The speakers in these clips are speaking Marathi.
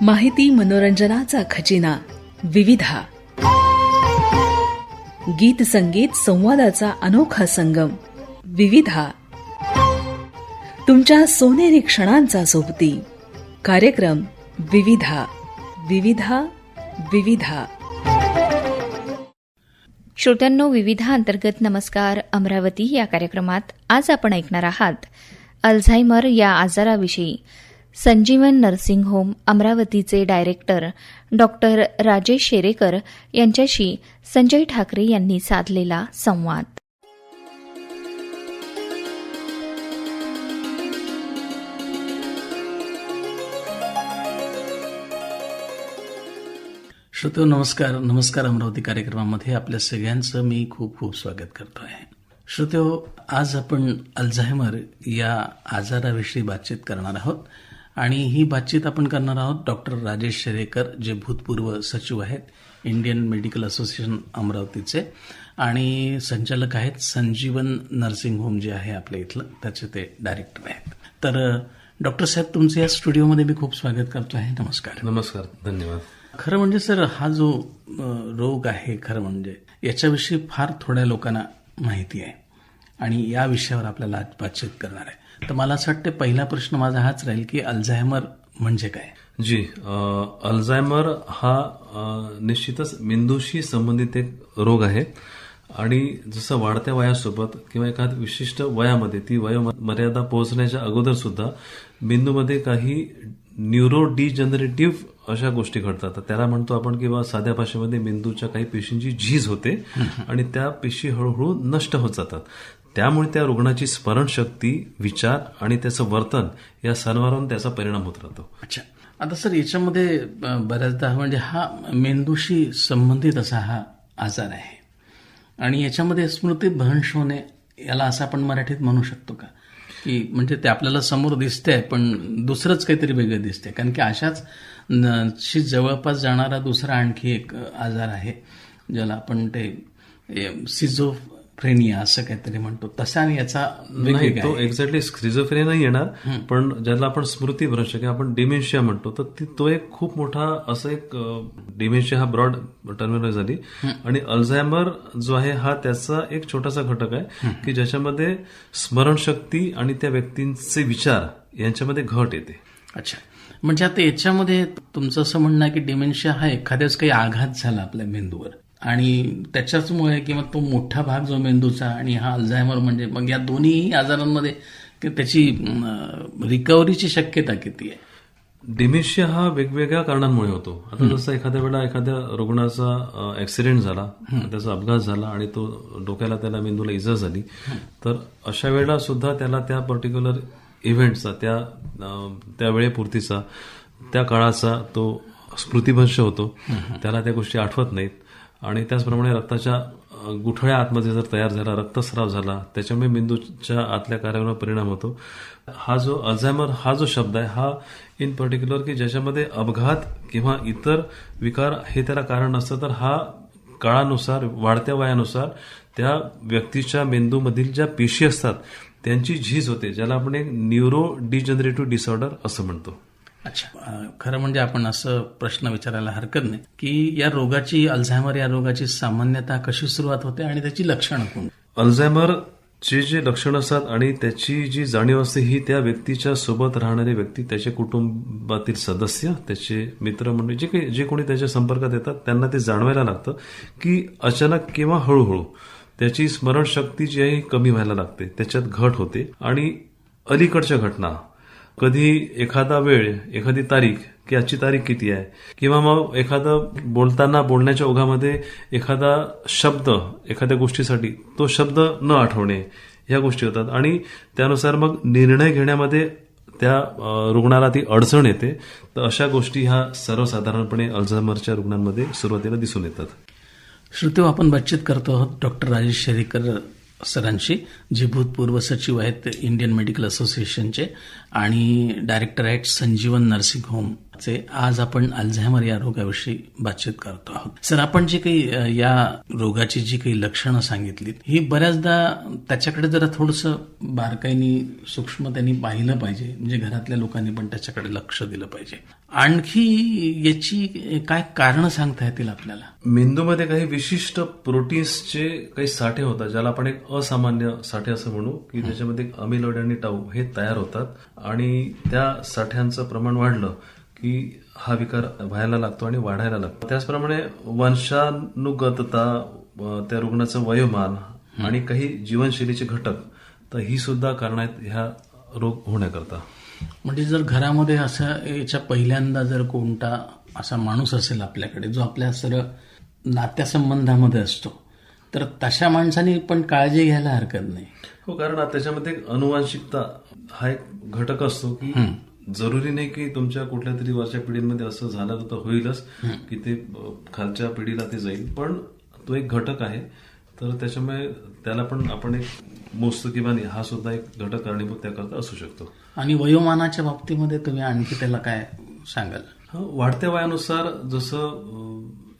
माहिती मनोरंजनाचा खजिना विविधा. गीत संगीत संवादाचा अनोखा संगम विविधा. तुमच्या सोनेरी क्षणांचा सोबती. कार्यक्रम विविधा. विविधा विविधा. श्रोत्यांनो विविधा अंतर्गत नमस्कार अमरावती या कार्यक्रमात आज आपण ऐकणार आहात अल्झायमर या आजाराविषयी. संजीवन नर्सिंग होम अमरावतीचे डायरेक्टर डॉक्टर राजेश शेरेकर यांच्याशी संजय ठाकरे यांनी साधलेला संवाद. श्रोतो नमस्कार. नमस्कार अमरावती कार्यक्रमामध्ये आपल्या सगळ्यांचं मी खूप खूप स्वागत करतो आहे. श्रोतो आज आपण अल्झायमर या आजाराविषयी बातचीत करणार आहोत. आणि ही बातचीत आपण करणार आहोत डॉक्टर राजेश शेरेकर जे भूतपूर्व सचिव आहेत इंडियन मेडिकल असोसिएशन अमरावतीचे. आणि संचालक आहेत संजीवन नर्सिंग होम जे आहे आपल्या इथलं. त्याचे ते डायरेक्टर आहेत. तर डॉक्टर साहेब तुमचं या स्टुडिओमध्ये मी खूप स्वागत करतो आहे. नमस्कार. नमस्कार धन्यवाद. खरं म्हणजे सर हा जो रोग आहे खरं म्हणजे याच्याविषयी फार थोड्या लोकांना माहिती आहे. आणि या विषयावर आपल्याला आज बातचीत करणार आहे. तर मला असं वाटतं पहिला प्रश्न माझा हाच राहील की अल्झायमर म्हणजे काय? जी अल्झायमर हा निश्चितच मेंदूशी संबंधित एक रोग आहे. आणि जसं वाढत्या वयासोबत किंवा एखाद विशिष्ट वयामध्ये ती वय मर्यादा पोहोचण्याच्या अगोदर सुद्धा मेंदूमध्ये काही न्यूरो डिजनरेटिव्ह अशा गोष्टी घडतात. त्याला म्हणतो आपण किंवा साध्या भाषेमध्ये मेंदूच्या काही पेशींची झीज होते आणि त्या पेशी हळूहळू नष्ट होत जातात. त्यामुळे त्या रुग्णाची स्मरणशक्ती विचार आणि त्याचं वर्तन या सर्वांवर त्याचा परिणाम होत राहतो. अच्छा. आता सर याच्यामध्ये बऱ्याचदा म्हणजे हा मेंदूशी संबंधित असा हा आजार आहे. आणि याच्यामध्ये स्मृतीभ्रंश होणे याला असं आपण मराठीत म्हणू शकतो का? की म्हणजे ते आपल्याला समोर दिसतंय पण दुसरंच काहीतरी वेगळं दिसतंय. कारण की अशाच न- शी जवळपास जाणारा दुसरा आणखी एक आजार आहे ज्याला आपण ते सिझोफ्रेनिया असं काहीतरी म्हणतो. तसा आणि याचा तो. एक्झॅक्टली स्क्रिझोफ्रेनिया नाही येणार पण ज्याला आपण स्मृतीभ्रंश किंवा आपण डिमेन्शिया म्हणतो तर ती तो एक खूप मोठा असं एक डिमेन्शिया हा ब्रॉड टर्मिनॉलॉजी झाली. आणि अल्झायमर जो आहे हा त्याचा एक छोटासा घटक आहे की ज्याच्यामध्ये स्मरणशक्ती आणि त्या व्यक्तींचे विचार यांच्यामध्ये घट येते. अच्छा. म्हणजे आता याच्यामध्ये तुमचं असं म्हणणं आहे की डिमेन्शिया हा एखाद्याच काही आघात झाला आपल्या मेंदूवर. आणि त्याच्याचमुळे किंवा तो मोठा भाग जो मेंदूचा आणि हा अल्झायमर म्हणजे मग या दोन्ही आजारांमध्ये की त्याची रिकव्हरीची शक्यता किती आहे? डिमेन्शिया हा वेगवेगळ्या कारणांमुळे होतो. आता जसं एखाद्या वेळा एखाद्या रुग्णाचा ऍक्सिडेंट झाला त्याचा अपघात झाला आणि तो डोक्याला त्याला मेंदूला इजा झाली तर अशा वेळेला सुद्धा त्याला त्या पर्टिक्युलर इव्हेंटचा त्या त्या वेळेपुरतीचा त्या काळाचा तो स्मृतिभ्रंश होतो. त्याला त्या गोष्टी आठवत नाहीत. आणि त्याचप्रमाणे रक्ताच्या गुठळ्या आतमध्ये जर तयार झाला रक्तस्राव झाला त्याच्यामुळे मेंदूच्या आतल्या कार्यावर परिणाम होतो. हा जो अल्झायमर हा जो शब्द आहे हा इन पर्टिक्युलर की ज्याच्यामध्ये अपघात किंवा इतर विकार हे त्याला कारण नसतं तर हा काळानुसार वाढत्या वयानुसार त्या व्यक्तीच्या मेंदूमधील ज्या पेशी असतात त्यांची झीज होते ज्याला आपण एक न्यूरो डिजनरेटिव्ह डिसऑर्डर असं म्हणतो. अच्छा. खरं म्हणजे आपण असं प्रश्न विचारायला हरकत नाही की या रोगाची अल्झायमर या रोगाची सामान्यतः कशी सुरुवात होते आणि त्याची लक्षणं कोण? अल्झायमर चे जे लक्षण असतात आणि त्याची जी जाणीव असते ही त्या व्यक्तीच्या सोबत राहणारे व्यक्ती त्याचे कुटुंबातील सदस्य त्याचे मित्र म्हणजे जे काही जे कोणी त्याच्या संपर्कात येतात त्यांना ते जाणवायला लागतं की अचानक किंवा हळूहळू त्याची स्मरणशक्ती जी आहे कमी व्हायला लागते. त्याच्यात घट होते आणि अलीकडच्या घटना कधी एखादा वेळ एखादी तारीख की आजची तारीख किती आहे? किंवा मग एखादं बोलताना बोलण्याच्या ओघामध्ये एखादा शब्द एखाद्या गोष्टीसाठी तो शब्द न आठवणे ह्या गोष्टी होतात. आणि त्यानुसार मग निर्णय घेण्यामध्ये त्या रुग्णाला ती अडचण येते. तर अशा गोष्टी ह्या सर्वसाधारणपणे अल्झायमरच्या रुग्णांमध्ये सुरुवातीला दिसून येतात. श्रुतेव हो, आपण बातचीत करतो आहोत डॉक्टर राजेश शेरेकर सरांशी जे भूतपूर्व सचिव आहेत इंडियन मेडिकल असोसिएशनचे. आणि डायरेक्टर आहेत संजीवन नर्सिंग होम चे आज आपण अल्झायमर या रोगाविषयी बातचीत करतो आहोत. सर आपण जी काही या रोगाची जी काही लक्षणं सांगितलीत ही बऱ्याचदा त्याच्याकडे जरा थोडंसं बारकाईनी सूक्ष्मतेने पाहिलं पाहिजे. म्हणजे घरातल्या लोकांनी पण त्याच्याकडे लक्ष दिलं पाहिजे. आणखी याची काय कारणं सांगता येतील आपल्याला? मेंदूमध्ये काही विशिष्ट प्रोटीन्सचे काही साठे होतात ज्याला आपण एक असामान्य साठे असं म्हणू की त्याच्यामध्ये अमिलोइड आणि टाऊ हे तयार होतात. आणि त्या साठ्यांचं प्रमाण वाढलं की हा विकार व्हायला लागतो आणि वाढायला लागतो. त्याचप्रमाणे वंशानुगतता त्या रुग्णाचं वयोमान आणि काही जीवनशैलीचे घटक तर ही सुद्धा कारण आहेत ह्या रोग होण्याकरता. म्हणजे जर घरामध्ये असं याच्या पहिल्यांदा जर कोणता असा माणूस असेल आपल्याकडे जो आपल्या सर्व नात्यासंबंधामध्ये असतो तर तशा माणसाने पण काळजी घ्यायला हरकत नाही. हो कारण त्याच्यामध्ये एक अनुवांशिकता हा एक घटक असतो की जरुरी नाही की तुमच्या कुठल्या तरी वरच्या पिढीमध्ये असं झालं तर होईलच की ते खालच्या पिढीला ते जाईल. पण तो एक घटक आहे. तर त्याच्यामुळे त्याला पण आपण एक मोजतो किंवा हा सुद्धा एक घटक कारणीभूत त्याकरता असू शकतो. आणि वयोमानाच्या बाबतीमध्ये तुम्ही आणखी त्याला काय सांगाल? वाढत्या वयानुसार जसं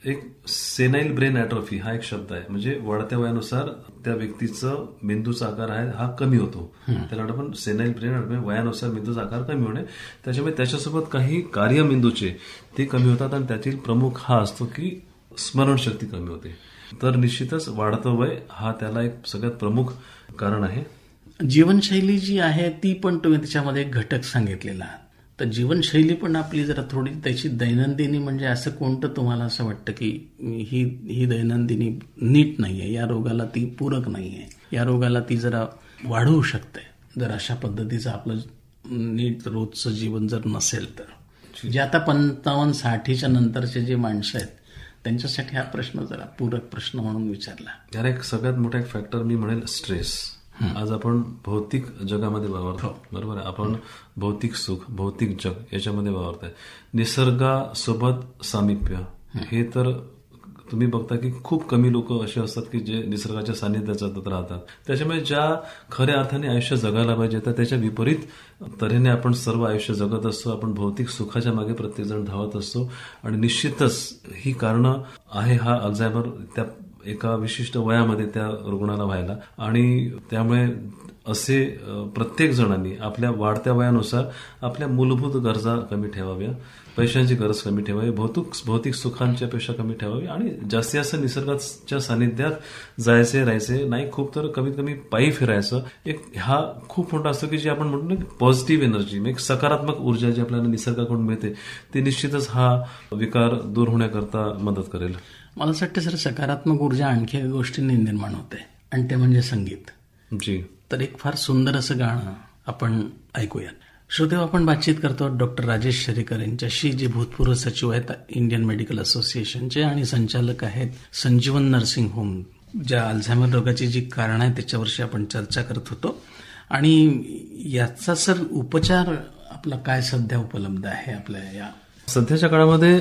एक सेनाईल ब्रेन ॲट्रॉफी हा एक शब्द आहे. म्हणजे वाढत्या वयानुसार त्या व्यक्तीचं मेंदूचा आकार आहे हा कमी होतो. त्याला आपण सेनाईल ब्रेन ॲट्रॉफी वयानुसार मेंदूचा आकार कमी होणे. त्याच्यामुळे त्याच्यासोबत काही कार्य मेंदूचे ते कमी होतात आणि त्यातील प्रमुख हा असतो की स्मरणशक्ती कमी होते. तर निश्चितच वाढतं वय हा त्याला एक सगळ्यात प्रमुख कारण आहे. जीवनशैली जी आहे ती पण तुम्ही त्याच्यामध्ये एक घटक सांगितलेला. आहात तर जीवनशैली पण आपली जरा थोडी त्याची दैनंदिनी म्हणजे असं कोणतं तुम्हाला असं वाटतं की ही ही दैनंदिनी नीट नाही आहे या रोगाला ती पूरक नाही आहे या रोगाला ती जरा वाढवू शकते. जर अशा पद्धतीचं आपलं नीट रोजचं जीवन जर नसेल तर. जे आता पंचावन्न साठीच्या नंतरचे जे माणसं आहेत त्यांच्यासाठी हा प्रश्न जरा पूरक प्रश्न म्हणून विचारला. याला एक सगळ्यात मोठा एक फॅक्टर मी म्हणेल स्ट्रेस आज आपण भौतिक जगामध्ये वावरतो बरोबर आहे? आपण भौतिक सुख भौतिक जग याच्यामध्ये वावरत आहे निसर्गासोबत सामिप्य हे तर तुम्ही बघता की खूप कमी लोक असे असतात की जे निसर्गाच्या सानिध्यात जातात राहतात. त्याच्यामुळे ज्या खऱ्या अर्थाने आयुष्य जगायला पाहिजे तर त्याच्या विपरीत तऱ्हेने आपण सर्व आयुष्य जगत असतो आपण भौतिक सुखाच्या मागे प्रत्येकजण धावत असतो. आणि निश्चितच ही कारणं आहे हा अल्झायमर त्या एका विशिष्ट वयामध्ये त्या रुग्णाला व्हायला. आणि त्यामुळे असे प्रत्येक जणांनी आपल्या वाढत्या वयानुसार आपल्या मूलभूत गरजा कमी ठेवाव्या पैशांची गरज कमी ठेवावी भौतिक भौतिक सुखांच्या पेक्षा कमी ठेवावी आणि जास्तीत जास्त निसर्गाच्या सानिध्यात जायचे राहायचे नाही खूप तर कमीत कमी पायी फिरायचं. एक हा खूप मोठा असतो की जे आपण म्हणतो ना पॉझिटिव्ह एनर्जी एक सकारात्मक ऊर्जा जी आपल्याला निसर्गाकडून मिळते ती निश्चितच हा विकार दूर होण्याकरता मदत करेल. मला असं वाटतं सर सकारात्मक ऊर्जा आणखी एका गोष्टींनी निर्माण होते आणि ते म्हणजे संगीत. जी. तर एक फार सुंदर असं गाणं आपण ऐकूया श्रोतेव आपण बातचीत करतो डॉक्टर राजेश शरीकर यांच्याशी जे भूतपूर्व सचिव आहेत इंडियन मेडिकल असोसिएशनचे आणि संचालक आहेत संजीवन नर्सिंग होम ज्या अल्झायमर रोगाची जी कारणं आहेत त्याच्यावरशी आपण चर्चा करत होतो. आणि याचा सर उपचार आपला काय सध्या उपलब्ध आहे आपल्या या? सध्याच्या काळामध्ये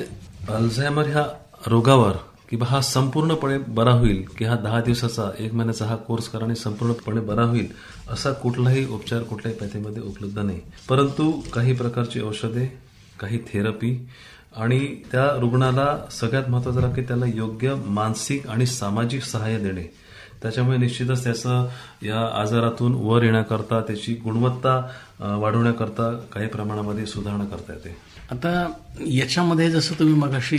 अल्झायमर ह्या रोगावर की हा संपूर्णपणे बरा होईल की हा दहा दिवसाचा एक महिन्याचा हा कोर्स करा आणि संपूर्णपणे बरा होईल असा कुठलाही उपचार कुठल्याही पॅथीमध्ये उपलब्ध नाही. परंतु काही प्रकारची औषधे काही थेरपी आणि त्या रुग्णाला सगळ्यात महत्वाचं की त्याला योग्य मानसिक आणि सामाजिक सहाय्य देणे. त्याच्यामुळे निश्चितच त्याचं या आजारातून वर येण्याकरता त्याची गुणवत्ता वाढवण्याकरता काही प्रमाणामध्ये सुधारणा करता येते. आता याच्यामध्ये जसं तुम्ही मगाशी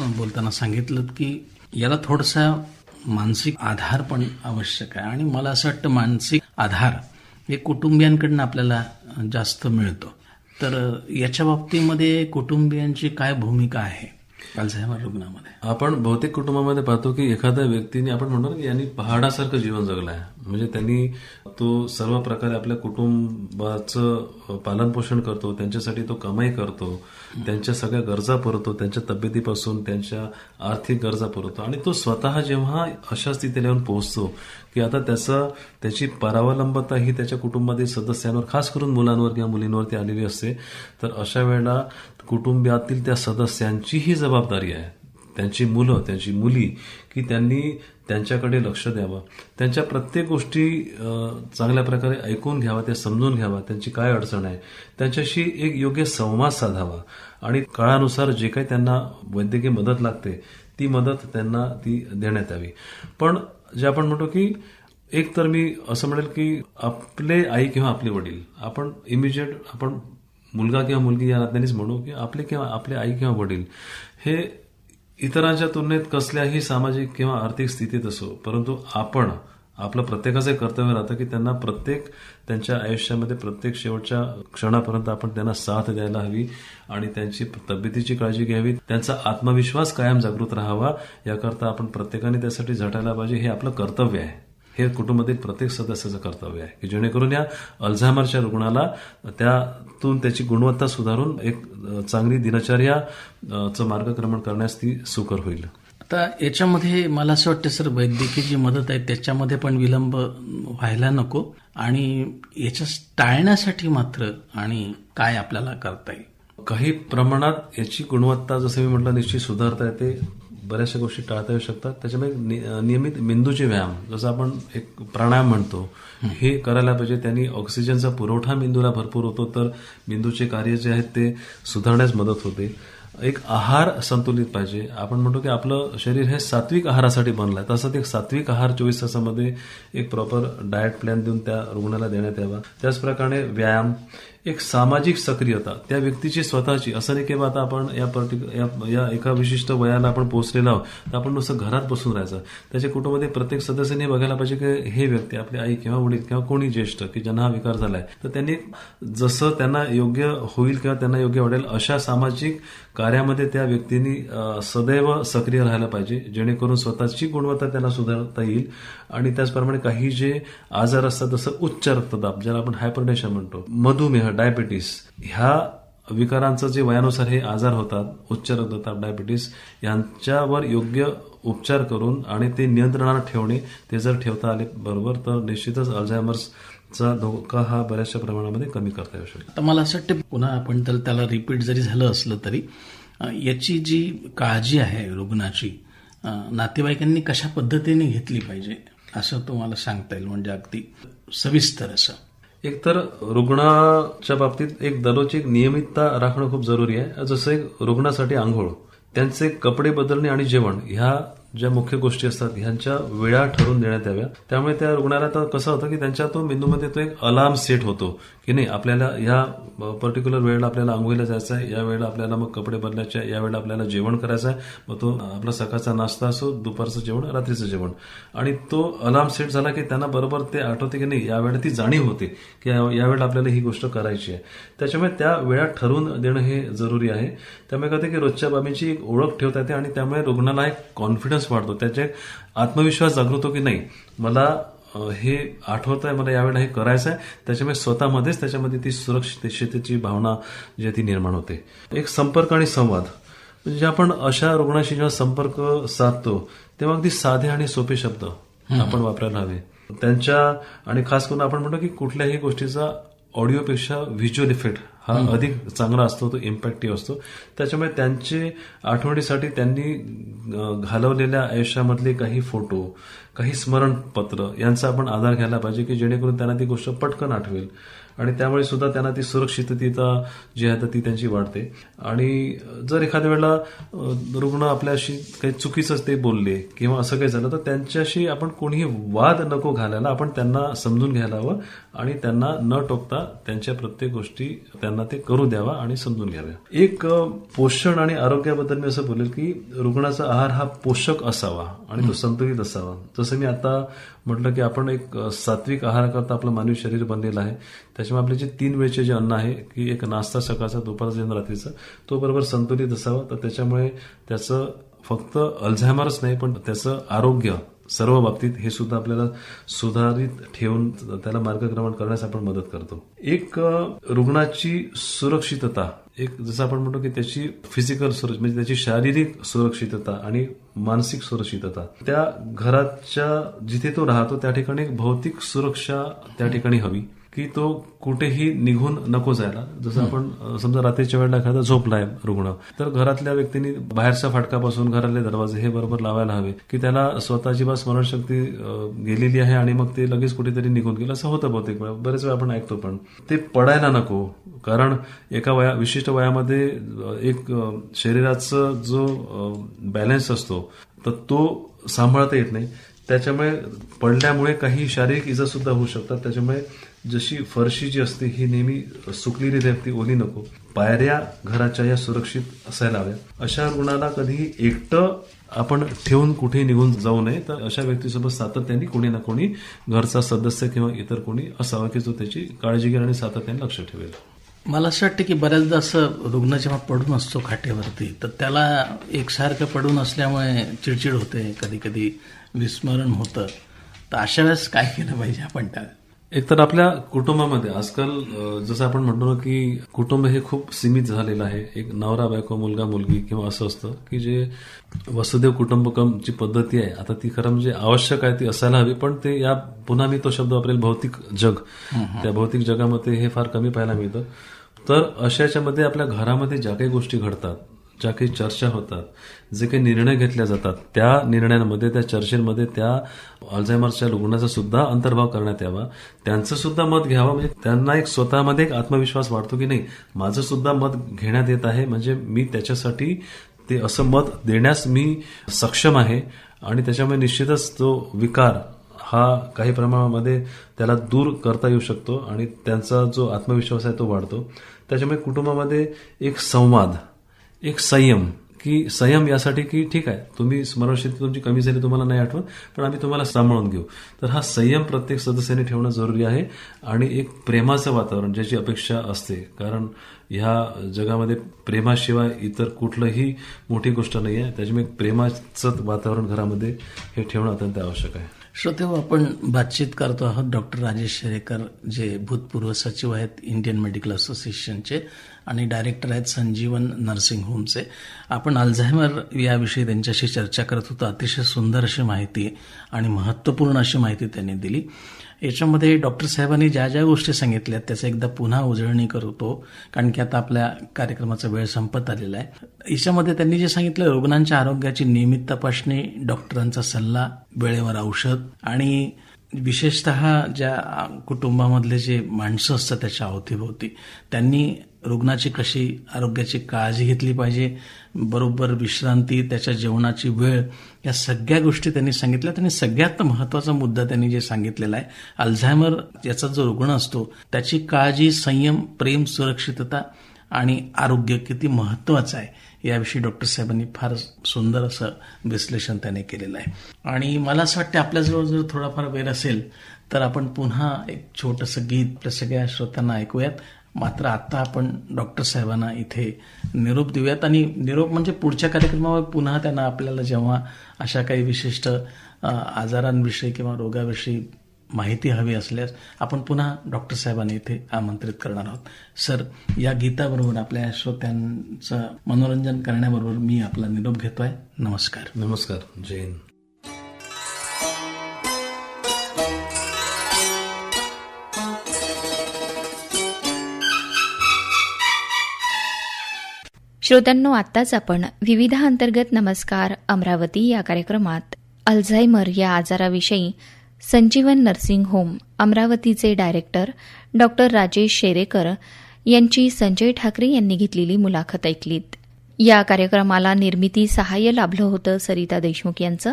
बोलताना सांगितलं की याला थोडासा मानसिक आधार पण आवश्यक आहे. आणि मला असं वाटतं मानसिक आधार हे कुटुंबियांकडनं आपल्याला जास्त मिळतो. तर याच्या बाबतीमध्ये कुटुंबियांची काय भूमिका आहे? अल्झायमर रुग्णामध्ये. आपण बहुतेक कुटुंबामध्ये पाहतो की एखाद्या व्यक्तीने आपण म्हणतो की यांनी पहाडासारखं जीवन जगलं आहे म्हणजे त्यांनी तो सर्व प्रकारे आपल्या कुटुंबाचं पालनपोषण करतो त्यांच्यासाठी तो कमाई करतो त्यांच्या सगळ्या गरजा पुरवतो त्यांच्या तब्येतीपासून त्यांच्या आर्थिक गरजा पुरवतो. आणि तो स्वतः जेव्हा अशा स्थितीला येऊन पोहोचतो की आता त्याचा त्याची परावलंबता ही त्याच्या कुटुंबातील सदस्यांवर खास करून मुलांवर किंवा मुलींवरती आलेली असते तर अशा वेळेला कुटुंबातील त्या सदस्यांची ही जबाबदारी आहे. त्यांची मुलं त्यांची मुली की त्यांनी त्यांच्याकडे लक्ष द्यावं. त्यांच्या प्रत्येक गोष्टी चांगल्या प्रकारे ऐकून घ्यावा त्या समजून घ्यावा त्यांची काय अडचण आहे? त्यांच्याशी एक योग्य संवाद साधावा. आणि काळानुसार जे काही त्यांना वैद्यकीय मदत लागते ती मदत त्यांना ती देण्यात यावी. पण जे आपण म्हणतो की एक तर मी असं म्हणेल की आपले आई किंवा आपले वडील आपण इमिजिएट आपण मुलगा किंवा मुलगी या नात्यानेच म्हणू की आपले किंवा आपले आई किंवा वडील हे इतरांच्या तुलनेत कसल्याही सामाजिक किंवा आर्थिक स्थितीत असो परंतु आपण आपलं प्रत्येकाचं कर्तव्य राहतं की त्यांना प्रत्येक त्यांच्या आयुष्यामध्ये प्रत्येक शेवटच्या क्षणापर्यंत आपण त्यांना साथ द्यायला हवी आणि त्यांची तब्येतीची काळजी घ्यावी. त्यांचा आत्मविश्वास कायम जागृत राहावा. याकरता आपण प्रत्येकाने त्यासाठी झटायला पाहिजे. हे आपलं कर्तव्य आहे. हे कुटुंबातील प्रत्येक सदस्याचं कर्तव्य आहे की जेणेकरून या अल्झायमरच्या रुग्णाला त्यातून त्याची गुणवत्ता सुधारून एक चांगली दिनचर्या चं मार्गक्रमण करण्यास ती सुकर होईल. आता याच्यामध्ये मला असं वाटतं सर वैद्यकीय जी मदत आहे त्याच्यामध्ये पण विलंब व्हायला नको आणि याच्या टाळण्यासाठी मात्र आणि काय आपल्याला करता येईल? काही प्रमाणात याची गुणवत्ता जसं मी म्हटलं निश्चित सुधारता येते. बऱ्याचशा गोष्टी टाळता येऊ शकतात. त्याच्यामुळे नियमित मेंदूचे व्यायाम जसं आपण एक प्राणायाम म्हणतो हे करायला पाहिजे. त्यांनी ऑक्सिजनचा पुरवठा मेंदूला भरपूर होतो तर मेंदूचे कार्य जे आहेत ते सुधारण्यास मदत होते. एक आहार संतुलित पाहिजे. आपण म्हणतो की आपलं शरीर हे सात्विक आहारासाठी बनलं आहे तसंच एक सात्विक आहार चोवीस तासामध्ये एक प्रॉपर डाएट प्लॅन देऊन त्या रुग्णाला देण्यात यावा. त्याचप्रकारे व्यायाम एक सामाजिक सक्रियता त्या व्यक्तीची स्वतःची असं नाही की बा आता आपण या पर्टिक्युलर या, या एका विशिष्ट वयाला आपण पोहोचलेला आहोत तर आपण नुसतं घरात बसून राहायचं. त्याच्या कुटुंबामध्ये प्रत्येक सदस्याने बघायला पाहिजे की हे व्यक्ती आपली आई किंवा वडील किंवा कोणी ज्येष्ठ की ज्यांना हा विकार झालाय. तर त्यांनी जसं त्यांना योग्य होईल किंवा त्यांना योग्य वाटेल अशा सामाजिक कार्यामध्ये त्या व्यक्तींनी सदैव सक्रिय राहायला पाहिजे जेणेकरून स्वतःची गुणवत्ता त्यांना सुधारता येईल. आणि त्याचप्रमाणे काही जे आजार असतात जसं उच्च रक्तदाब ज्याला आपण हायपरटेन्शन म्हणतो मधुमेह डायबिटीस ह्या विकारांचं जे वयानुसार हे आजार होतात उच्च रक्तदाब डायबिटीस यांच्यावर योग्य उपचार करून आणि ते नियंत्रणात ठेवणे ते जर ठेवता आले बरोबर तर निश्चितच अल्झायमर्स अल्झायमर्सचा धोका हा बऱ्याचशा प्रमाणामध्ये कमी करता येऊ शकतो. आता मला असं वाटतं पुन्हा आपण तर त्याला रिपीट जरी झालं असलं तरी याची जी काळजी आहे रुग्णाची नातेवाईकांनी कशा पद्धतीने घेतली पाहिजे असं तुम्हाला सांगता येईल म्हणजे अगदी सविस्तर असं. एक तर रुग्णाच्या बाबतीत एक दररोजची एक नियमितता राखणं खूप जरुरी आहे. जसं एक रुग्णासाठी आंघोळ त्यांचे कपडे बदलणे आणि जेवण ह्या ज्या मुख्य गोष्टी असतात ह्यांच्या वेळा ठरवून देण्यात याव्या. त्यामुळे त्या रुग्णाला तर कसं होतं की त्यांच्या तो मेंदूमध्ये तो एक अलार्म सेट होतो की नाही आपल्याला ह्या पर्टिक्युलर वेळेला आपल्याला आंघोळीला जायचं आहे या वेळेला आपल्याला मग कपडे बदलायचे आहे या वेळेला आपल्याला जेवण करायचं आहे मग तो आपला सकाळचा नाश्ता असो दुपारचं जेवण रात्रीचं जेवण. आणि तो अलार्म सेट झाला की त्यांना बरोबर ते आठवते की नाही यावेळेला ती जाणीव होते की यावेळेला आपल्याला ही गोष्ट करायची आहे. त्याच्यामुळे त्या वेळा ठरवून देणं हे जरुरी आहे. त्यामुळे कळते की रोजच्या बाबींची एक ओळख ठेवता येते आणि त्यामुळे रुग्णाला एक कॉन्फिडन्स वाढतो. त्याचे आत्मविश्वास जागृतो की नाही? मला हे आठवत आहे मला यावेळेला हे करायचं आहे त्याच्यामुळे स्वतःमध्येच त्याच्यामध्ये ती सुरक्षिततेची भावना जी आहे ती निर्माण होते. एक संपर्क आणि संवाद. म्हणजे आपण अशा रुग्णाशी जेव्हा संपर्क साधतो तेव्हा अगदी साधे आणि सोपे शब्द आपण वापरायला हवे. त्यांच्या आणि खास करून आपण म्हणतो की कुठल्याही गोष्टीचा ऑडिओपेक्षा व्हिज्युअल इफेक्ट हा अधिक चांगला असतो तो इम्पॅक्टिव्ह असतो. त्याच्यामुळे त्यांचे आठवणीसाठी त्यांनी घालवलेल्या आयुष्यामधले काही फोटो काही स्मरणपत्र यांचा आपण आधार घ्यायला पाहिजे की जेणेकरून त्यांना ती गोष्ट पटकन आठवेल. आणि त्यामुळे सुद्धा त्यांना ती सुरक्षितता जी आहे ती त्यांची वाढते. आणि जर एखाद्या वेळेला रुग्ण आपल्याशी काही चुकीचं ते बोलले किंवा असं काही झालं तर त्यांच्याशी आपण कोणीही वाद नको घालायला आपण त्यांना समजून घ्यायला हवं आणि त्यांना न टोकता त्यांच्या प्रत्येक गोष्टी त्यांना ते करू द्यावा आणि समजून घ्याव्या. एक पोषण आणि आरोग्याबद्दल मी असं बोलेल की रुग्णाचा आहार हा पोषक असावा आणि तो संतुलित असावा. जसं मी आता म्हटलं की आपण एक सात्विक आहाराकरता आपलं मानवी शरीर बनलेलं आहे त्याच्यामुळे आपले जे तीन वेळचे जे अन्न आहे की एक नाश्ता सकाळचा दुपारचा आणि रात्रीचा तो बरोबर संतुलित असावा. तर त्याच्यामुळे त्याचं फक्त अल्झायमरच नाही पण त्याचं आरोग्य सर्व बाबतीत हे सुद्धा आपल्याला सुधारित ठेवून त्याला मार्गक्रमण करण्यास आपण मदत करतो. एक रुग्णाची सुरक्षितता. एक जसं आपण म्हणतो की त्याची फिजिकल सुरक्षित म्हणजे त्याची शारीरिक सुरक्षितता आणि मानसिक सुरक्षितता. त्या घराच्या जिथे तो राहतो त्या ठिकाणी एक भौतिक सुरक्षा त्या ठिकाणी हवी. की तो कुठेही निघून नको जायला. जसं आपण समजा रात्रीच्या वेळेला एखादा झोपलाय रुग्ण तर घरातल्या व्यक्तींनी बाहेरच्या फाटकापासून घरातले दरवाजे हे बरोबर लावायला हवे की त्याला स्वतःची बा स्मरणशक्ती गेलेली आहे आणि मग ते लगेच कुठेतरी निघून गेलं. असं होतं बहुतेक वेळा. बरेच वेळा आपण ऐकतो पण. ते पडायला नको कारण एका वया विशिष्ट वयामध्ये एक शरीराचा जो बॅलन्स असतो तर तो सांभाळता येत नाही. त्याच्यामुळे पडल्यामुळे काही शारीरिक इजा सुद्धा होऊ शकतात. त्याच्यामुळे जशी फरशी जी असते ही नेहमी सुकलेली ती ओली नको. पायऱ्या घराच्या या सुरक्षित असायला हव्या अशा रुग्णाला कधी एकटं आपण ठेवून कुठेही निघून जाऊ नये तर अशा व्यक्तीसोबत सातत्याने कोणी ना कोणी घरचा सदस्य किंवा इतर कोणी असावा की जो त्याची काळजी घेईल आणि सातत्याने लक्ष ठेवेल. मला असं वाटतं की बऱ्याचदा असं रुग्ण जेव्हा पडून असतो खाटेवरती तर त्याला एकसारखं पडून असल्यामुळे चिडचिड होते कधी कधी विस्मरण होतं. तर अशा वेळेस काय केलं पाहिजे आपण त्या एकतर आपल्या कुटुंबामध्ये आजकाल जसं आपण म्हणतो ना की कुटुंब हे खूप सीमित झालेलं आहे. एक नवरा बायको मुलगा मुलगी किंवा असं असतं की जे वसुदेव कुटुंबकमची पद्धती आहे. आता ती खरं म्हणजे आवश्यक आहे ती असायला हवी पण ते या पुन्हा मी तो शब्द वापरेल भौतिक जग. त्या भौतिक जगामध्ये हे फार कमी पाहायला मिळतं. तर अशा याच्यामध्ये आपल्या घरामध्ये ज्या काही गोष्टी घडतात ज्या काही चर्चा होतात जे काही निर्णय घेतले जातात त्या निर्णयांमध्ये त्या चर्चेमध्ये त्या अल्झायमरच्या रुग्णाचा सुद्धा अंतर्भाव करण्यात यावा. त्यांचं सुद्धा मत घ्यावं म्हणजे त्यांना एक स्वतःमध्ये एक आत्मविश्वास वाढतो की नाही माझं सुद्धा मत घेण्यात येत आहे म्हणजे मी त्याच्यासाठी ते असं मत देण्यास मी सक्षम आहे आणि त्याच्यामुळे निश्चितच तो विकार हा काही प्रमाणामध्ये त्याला दूर करता येऊ शकतो आणि त्यांचा जो आत्मविश्वास आहे तो वाढतो. त्याच्यामुळे कुटुंबामध्ये एक संवाद एक संयम की संयम यासाठी की ठीक आहे तुम्ही स्मरणशक्ती तुमची कमी झाली तुम्हाला नाही आठवत पण आम्ही तुम्हाला सांभाळून घेऊ. तर हा संयम प्रत्येक सदस्याने ठेवणं जरुरी आहे आणि एक प्रेमाचं वातावरण ज्याची अपेक्षा असते. कारण ह्या जगामध्ये प्रेमाशिवाय इतर कुठलंही मोठी गोष्ट नाही आहे त्याच्यामुळे प्रेमाचं वातावरण घरामध्ये हे ठेवणं अत्यंत आवश्यक आहे. श्रोतेहो आपण बातचीत करतो आहोत डॉक्टर राजेश शेरेकर जे भूतपूर्व सचिव आहेत इंडियन मेडिकल असोसिएशनचे आणि डायरेक्टर आहेत संजीवन नर्सिंग होमचे. आपण अल्झायमर याविषयी त्यांच्याशी चर्चा करत होतो. अतिशय सुंदर अशी माहिती आणि महत्त्वपूर्ण अशी माहिती त्यांनी दिली. याच्यामध्ये डॉक्टर साहेबांनी ज्या ज्या गोष्टी सांगितल्या त्याचं एकदा पुन्हा उजळणी करतो कारण की आता आपल्या कार्यक्रमाचा वेळ संपत आलेला आहे. याच्यामध्ये त्यांनी जे सांगितलं रुग्णांच्या आरोग्याची नियमित तपासणी डॉक्टरांचा सल्ला वेळेवर औषध आणि विशेषतः ज्या कुटुंबामधले जे माणसं असतात त्याच्या अवतीभोवती त्यांनी रुग्णाची कशी आरोग्याची काळजी घेतली पाहिजे बरोबर विश्रांती त्याच्या जेवणाची वेळ या सगळ्या गोष्टी त्यांनी सांगितल्या. आणि सगळ्यात महत्त्वाचा मुद्दा त्यांनी जे सांगितलेला आहे अल्झायमर याचा जो रुग्ण असतो त्याची काळजी संयम प्रेम सुरक्षितता आणि आरोग्य किती महत्वाचं आहे याविषयी डॉक्टर साहेबांनी फार सुंदर असं विश्लेषण त्याने केलेलं आहे. आणि मला असं वाटतं आपल्याजवळ जर थोडाफार वेळ असेल तर आपण पुन्हा एक छोटंसं गीत आपल्या सगळ्या श्रोत्यांना ऐकूयात. मात्र आता आपण डॉक्टर साहेबांना इथे निरोप देऊयात. आणि निरोप म्हणजे पुढच्या कार्यक्रमावर पुन्हा त्यांना आपल्याला जेव्हा अशा काही विशिष्ट आजारांविषयी किंवा रोगाविषयी माहिती हवी असल्यास आपण पुन्हा डॉक्टर साहेबांनी इथे आमंत्रित करणार आहोत. सर या गीताबरोबर आपल्या श्रोत्यांचं मनोरंजन करण्याबरोबर मी आपला निरोप घेतोय. नमस्कार. नमस्कार. जय हिंद. श्रोत्यांनो आत्ताच आपण विविधांतर्गत नमस्कार अमरावती या कार्यक्रमात अल्झायमर या आजाराविषयी संजीवन नर्सिंग होम अमरावतीचे डायरेक्टर डॉक्टर राजेश शेरेकर यांची संजय ठाकरे यांनी घेतलेली मुलाखत ऐकलीत. या कार्यक्रमाला निर्मिती सहाय्य लाभलं होतं सरिता देशमुख यांचं.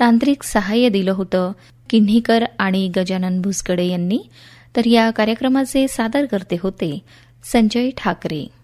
तांत्रिक सहाय्य दिलं होतं किन्हीकर आणि गजानन भुसकडे यांनी. तर या कार्यक्रमाचे सादरकर्ते होते संजय ठाकरे.